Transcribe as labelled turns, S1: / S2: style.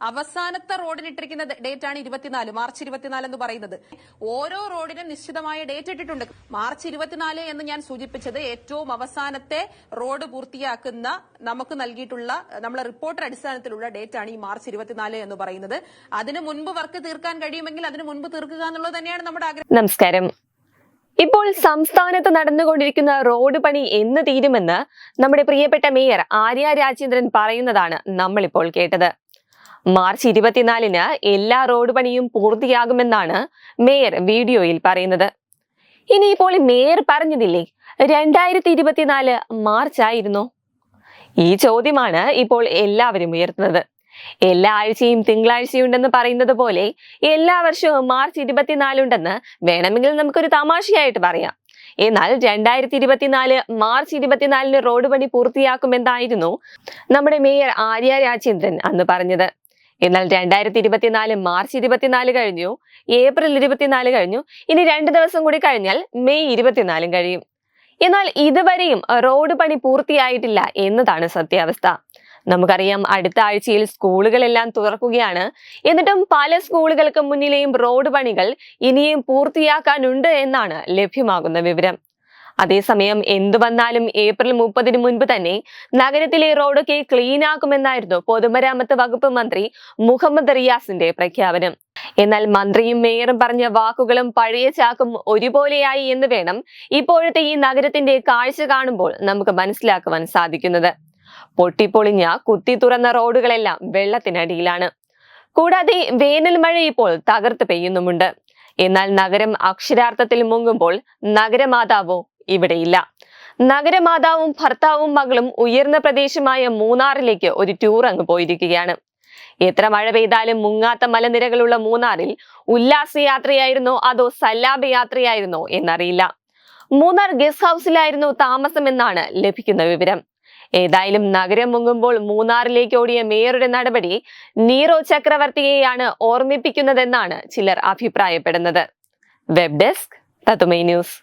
S1: അവസാനത്തെ റോഡിന് ഇട്ടിരിക്കുന്ന ഡേറ്റ് ആണ് ഇരുപത്തിനാല് മാർച്ച് ഇരുപത്തിനാല് എന്ന് പറയുന്നത്. ഓരോ റോഡിനും നിശ്ചിതമായ ഡേറ്റ് ഇട്ടിട്ടുണ്ട്. മാർച്ച് ഇരുപത്തിനാല് എന്ന് ഞാൻ സൂചിപ്പിച്ചത് ഏറ്റവും അവസാനത്തെ റോഡ് പൂർത്തിയാക്കുന്ന നമുക്ക് നൽകിയിട്ടുള്ള നമ്മളെ റിപ്പോർട്ടർ അടിസ്ഥാനത്തിലുള്ള ഡേറ്റ് ആണ് ഈ മാർച്ച് ഇരുപത്തിനാല് എന്ന് പറയുന്നത്. അതിന് മുൻപ് വർക്ക് തീർക്കാൻ കഴിയുമെങ്കിൽ അതിന് മുൻപ് തീർക്കുക എന്നുള്ളത് തന്നെയാണ് നമ്മുടെ ആഗ്രഹം.
S2: നമസ്കാരം. ഇപ്പോൾ സംസ്ഥാനത്ത് നടന്നുകൊണ്ടിരിക്കുന്ന റോഡ് പണി എന്ന് തീരുമെന്ന് നമ്മുടെ പ്രിയപ്പെട്ട മേയർ ആര്യ രാജേന്ദ്രൻ പറയുന്നതാണ് നമ്മളിപ്പോൾ കേട്ടത്. മാർച്ച് ഇരുപത്തിനാലിന് എല്ലാ റോഡ് പണിയും പൂർത്തിയാകുമെന്നാണ് മേയർ വീഡിയോയിൽ പറയുന്നത്. ഇനിയിപ്പോൾ മേയർ പറഞ്ഞതില്ലേ രണ്ടായിരത്തി ഇരുപത്തിനാല് മാർച്ച് ആയിരുന്നു. ഈ ചോദ്യമാണ് ഇപ്പോൾ എല്ലാവരും ഉയർത്തുന്നത്. എല്ലാ ആഴ്ചയും തിങ്കളാഴ്ചയുണ്ടെന്ന് പറയുന്നത് പോലെ എല്ലാ വർഷവും മാർച്ച് ഇരുപത്തിനാലുണ്ടെന്ന് വേണമെങ്കിൽ നമുക്കൊരു തമാശയായിട്ട് പറയാം. എന്നാൽ രണ്ടായിരത്തി ഇരുപത്തിനാല് മാർച്ച് ഇരുപത്തിനാലിന് റോഡ് പണി പൂർത്തിയാക്കുമെന്നായിരുന്നു നമ്മുടെ മേയർ ആര്യ രാജേന്ദ്രൻ അന്ന് പറഞ്ഞത്. എന്നാൽ രണ്ടായിരത്തി ഇരുപത്തിനാല് മാർച്ച് ഇരുപത്തിനാല് കഴിഞ്ഞു ഏപ്രിൽ ഇരുപത്തിനാല് കഴിഞ്ഞു ഇനി രണ്ട് ദിവസം കൂടി കഴിഞ്ഞാൽ മെയ് ഇരുപത്തിനാലും കഴിയും. എന്നാൽ ഇതുവരെയും റോഡ് പണി പൂർത്തിയായിട്ടില്ല എന്നതാണ് സത്യാവസ്ഥ. നമുക്കറിയാം അടുത്ത ആഴ്ചയിൽ സ്കൂളുകളെല്ലാം തുറക്കുകയാണ്. എന്നിട്ടും പല സ്കൂളുകൾക്ക് മുന്നിലെയും റോഡ് പണികൾ ഇനിയും പൂർത്തിയാക്കാനുണ്ട് എന്നാണ് ലഭ്യമാകുന്ന വിവരം. അതേസമയം എന്തു വന്നാലും ഏപ്രിൽ മുപ്പതിന് മുൻപ് തന്നെ നഗരത്തിലെ റോഡൊക്കെ ക്ലീൻ ആക്കുമെന്നായിരുന്നു പൊതുമരാമത്ത് വകുപ്പ് മന്ത്രി മുഹമ്മദ് റിയാസിന്റെ പ്രഖ്യാപനം. എന്നാൽ മന്ത്രിയും മേയറും പറഞ്ഞ വാക്കുകളും പഴയ ചാക്കും ഒരുപോലെയായി എന്ന് വേണം ഇപ്പോഴത്തെ ഈ നഗരത്തിന്റെ കാഴ്ച കാണുമ്പോൾ നമുക്ക് മനസ്സിലാക്കുവാൻ സാധിക്കുന്നത്. പൊട്ടിപ്പൊളിഞ്ഞ കുത്തി തുറന്ന റോഡുകളെല്ലാം വെള്ളത്തിനടിയിലാണ്. കൂടാതെ വേനൽ മഴ ഇപ്പോൾ തകർത്ത് പെയ്യുന്നുമുണ്ട്. എന്നാൽ നഗരം അക്ഷരാർത്ഥത്തിൽ മുങ്ങുമ്പോൾ നഗരമാതാവോ ഇവിടെയില്ല. നഗരമാതാവും ഭർത്താവും മകളും ഉയർന്ന പ്രദേശമായ മൂന്നാറിലേക്ക് ഒരു ടൂർ അങ്ങ് പോയിരിക്കുകയാണ്. എത്ര മഴ പെയ്താലും മുങ്ങാത്ത മലനിരകളുള്ള മൂന്നാറിൽ ഉല്ലാസയാത്രയായിരുന്നോ അതോ സല്ലാപ യാത്രയായിരുന്നോ എന്നറിയില്ല. മൂന്നാർ ഗസ്റ്റ് ഹൗസിലായിരുന്നു താമസമെന്നാണ് ലഭിക്കുന്ന വിവരം. ഏതായാലും നഗരം മുങ്ങുമ്പോൾ മൂന്നാറിലേക്ക് ഓടിയ മേയറുടെ നടപടി നീറോ ചക്രവർത്തിയെയാണ് ഓർമ്മിപ്പിക്കുന്നതെന്നാണ് ചിലർ അഭിപ്രായപ്പെടുന്നത്. വെബ് ഡെസ്ക് തത്തുമൈ ന്യൂസ്.